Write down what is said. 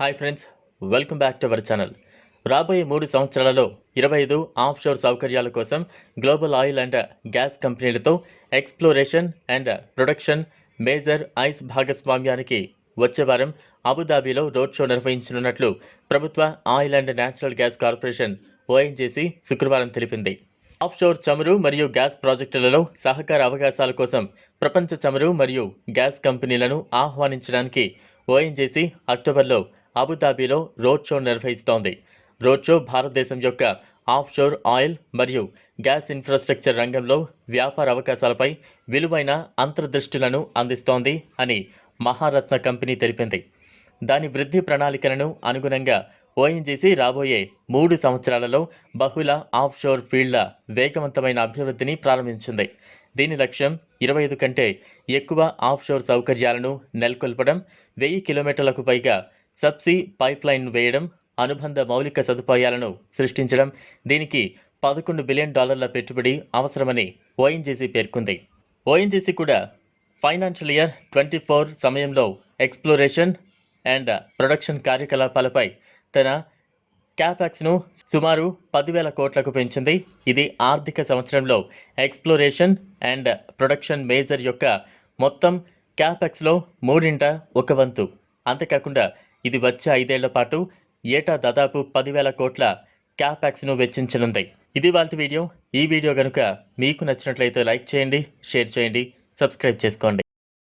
Hi friends welcome back to our channel. రాబోయే మూడు సంవత్సరాలలో ఇరవై ఐదు ఆఫ్షోర్ సౌకర్యాల కోసం గ్లోబల్ ఆయిల్ అండ్ గ్యాస్ కంపెనీలతో exploration and production major ice భాగస్వామ్యానికి వచ్చే వారం అబుదాబిలో రోడ్ షో నిర్వహించనున్నట్లు ప్రభుత్వ oil and natural gas corporation ONGC శుక్రవారం తెలిపింది. ఆఫ్షోర్ చమురు మరియు గ్యాస్ ప్రాజెక్టులలో సహకార అవకాశాల కోసం ప్రపంచ చమురు మరియు గ్యాస్ కంపెనీలను ఆహ్వానించడానికి ఓఎన్జీసీ అక్టోబర్లో అబుదాబిలో రోడ్ షో నిర్వహిస్తోంది. రోడ్ షో భారతదేశం యొక్క ఆఫ్షోర్ ఆయిల్ మరియు గ్యాస్ ఇన్ఫ్రాస్ట్రక్చర్ రంగంలో వ్యాపార అవకాశాలపై విలువైన అంతర్దృష్టులను అందిస్తోంది అని మహారత్న కంపెనీ తెలిపింది. దాని వృద్ధి ప్రణాళికలను అనుగుణంగా ఓఎన్జీసీ రాబోయే మూడు సంవత్సరాలలో బహుళ ఆఫ్షోర్ ఫీల్డ్ల వేగవంతమైన అభివృద్ధిని ప్రారంభించింది. దీని లక్ష్యం ఇరవై ఐదు కంటే ఎక్కువ ఆఫ్షోర్ సౌకర్యాలను నెలకొల్పడం వెయ్యి కిలోమీటర్లకు పైగా సబ్సీ పైప్లైన్ వేయడం అనుబంధ మౌలిక సదుపాయాలను సృష్టించడం దీనికి పదకొండు బిలియన్ డాలర్ల పెట్టుబడి అవసరమని ఓఎన్జీసీ పేర్కొంది. ఓఎన్జీసీ కూడా ఫైనాన్షియల్ ఇయర్ ట్వంటీ ఫోర్ సమయంలో ఎక్స్ప్లోరేషన్ అండ్ ప్రొడక్షన్ కార్యకలాపాలపై తన క్యాపాక్స్ను సుమారు పదివేల కోట్లకు పెంచింది. ఇది ఆర్థిక సంవత్సరంలో ఎక్స్ప్లోరేషన్ అండ్ ప్రొడక్షన్ మేజర్ యొక్క మొత్తం క్యాపాక్స్లో మూడింట ఒక వంతు. అంతేకాకుండా ఇది వచ్చే ఐదేళ్ళ పాటు ఏటా దాదాపు పదివేల కోట్ల క్యాపాక్స్ను వెచ్చించనుంది. ఇది వాళ్ళ వీడియో. ఈ వీడియో కనుక మీకు నచ్చినట్లయితే లైక్ చేయండి షేర్ చేయండి సబ్స్క్రైబ్ చేసుకోండి.